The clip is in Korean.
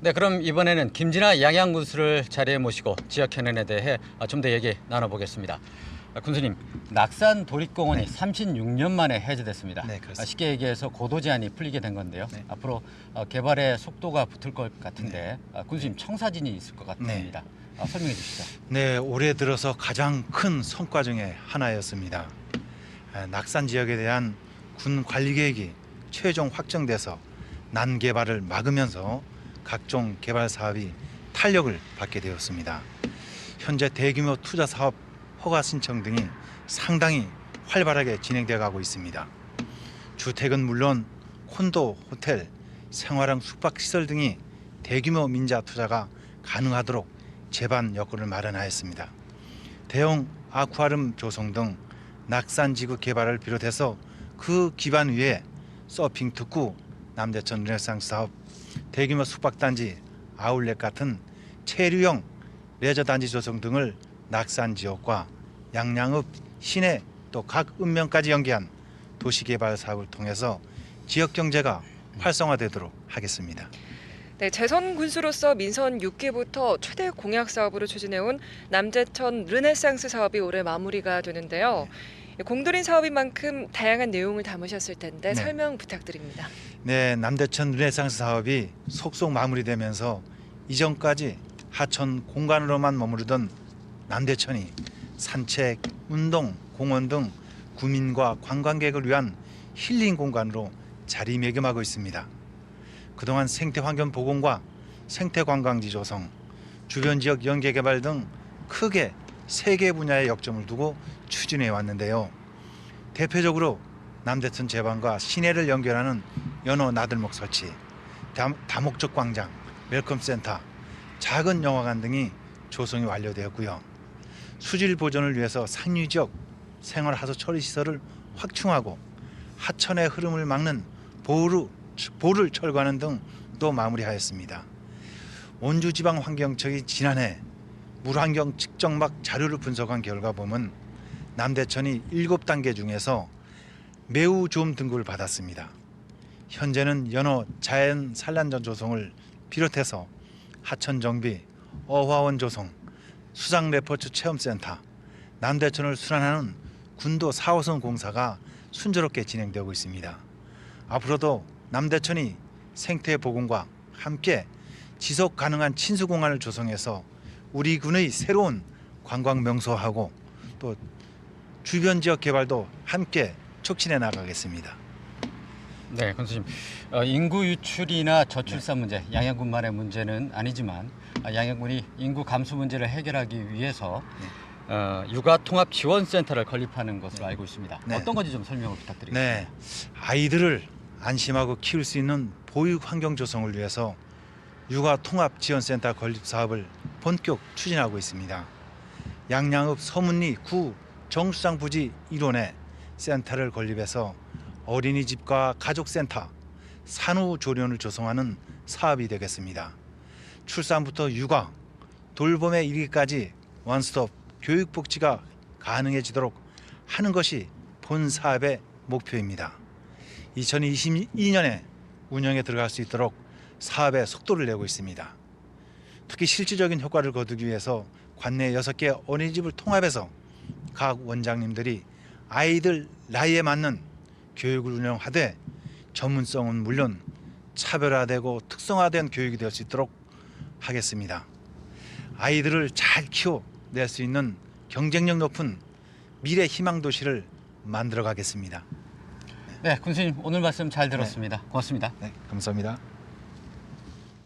네, 그럼 이번에는 김진아 양양 군수를 자리에 모시고 지역 현안에 대해 좀 더 얘기 나눠보겠습니다. 아, 군수님, 낙산 도립공원이 36년 만에 해제됐습니다. 네, 그렇습니다. 아, 쉽게 얘기해서 고도 제한이 풀리게 된 건데요. 네. 앞으로 어, 개발의 속도가 붙을 것 같은데 아, 군수님 청사진이 있을 것 같습니다. 아, 설명해 주시죠. 네, 올해 들어서 가장 큰 성과 중에 하나였습니다. 아, 낙산 지역에 대한 군 관리 계획이 최종 확정돼서 난 개발을 막으면서 각종 개발 사업이 탄력을 받게 되었습니다. 현재 대규모 투자 사업 허가 신청 등이 상당히 활발하게 진행되어 가고 있습니다. 주택은 물론 콘도, 호텔, 생활형 숙박 시설 등이 대규모 민자 투자가 가능하도록 제반 여건을 마련하였습니다. 대형 아쿠아름 조성 등 낙산 지구 개발을 비롯해서 그 기반 위에 서핑 특구, 남대천 르네상스 사업, 대규모 숙박단지, 아울렛 같은 체류형 레저 단지 조성 등을 낙산 지역과 양양읍, 시내 또 각 읍면까지 연계한 도시 개발 사업을 통해서 지역 경제가 활성화되도록 하겠습니다. 네, 재선 군수로서 민선 6기부터 최대 공약 사업으로 추진해온 남재천 르네상스 사업이 올해 마무리가 되는데요. 공들인 사업인 만큼 다양한 내용을 담으셨을 텐데 네. 설명 부탁드립니다. 네, 남대천 르네상스 사업이 속속 마무리되면서 이전까지 하천 공간으로만 머무르던 남대천이 산책, 운동, 공원 등 구민과 관광객을 위한 힐링 공간으로 자리매김하고 있습니다. 그동안 생태 환경 보건과 생태 관광지 조성, 주변 지역 연계 개발 등 크게 세 개 분야에 역점을 두고 추진해 왔는데요. 대표적으로 남대천 제방과 시내를 연결하는 연어 나들목 설치, 다, 다목적 광장, 웰컴 센터, 작은 영화관 등이 조성이 완료되었고요. 수질 보존을 위해서 산유 지역 생활 하수 처리 시설을 확충하고 하천의 흐름을 막는 보루, 보를 철거하는 등 또 마무리하였습니다. 원주지방환경청이 지난해 물환경 측정막 자료를 분석한 결과 보면 남대천이 7단계 중에서 매우 좋은 등급을 받았습니다. 현재는 연어 자연 산란전 조성을 비롯해서 하천 정비, 어화원 조성, 수상 레포츠 체험센터, 남대천을 순환하는 군도 4호선 공사가 순조롭게 진행되고 있습니다. 앞으로도 남대천이 생태 보건과 함께 지속 가능한 친수 공간을 조성해서 우리 군의 새로운 관광 명소하고 또 주변 지역 개발도 함께 촉진해 나가겠습니다. 네, 군수님. 어, 인구 유출이나 저출산 문제, 양양군만의 문제는 아니지만 아, 양양군이 인구 감소 문제를 해결하기 위해서 네. 어, 육아 통합 지원 센터를 건립하는 것으로 알고 있습니다. 네. 어떤 건지 좀 설명을 부탁드리겠습니다. 네, 아이들을 안심하고 키울 수 있는 보육 환경 조성을 위해서 육아 통합 지원 센터 건립 사업을 본격 추진하고 있습니다. 양양읍 서문리 구 정수장 부지 일원에 센터를 건립해서 어린이집과 가족센터, 산후조련을 조성하는 사업이 되겠습니다. 출산부터 육아, 돌봄에 이르기까지 원스톱 교육복지가 가능해지도록 하는 것이 본 사업의 목표입니다. 2022년에 운영에 들어갈 수 있도록 사업에 속도를 내고 있습니다. 특히 실질적인 효과를 거두기 위해서 관내 6개 어린이집을 통합해서 각 원장님들이 아이들 나이에 맞는 교육을 운영하되 전문성은 물론 차별화되고 특성화된 교육이 될 수 있도록 하겠습니다. 아이들을 잘 키워낼 수 있는 경쟁력 높은 미래 희망 도시를 만들어 가겠습니다. 네, 군수님 오늘 말씀 잘 들었습니다. 고맙습니다. 네, 감사합니다.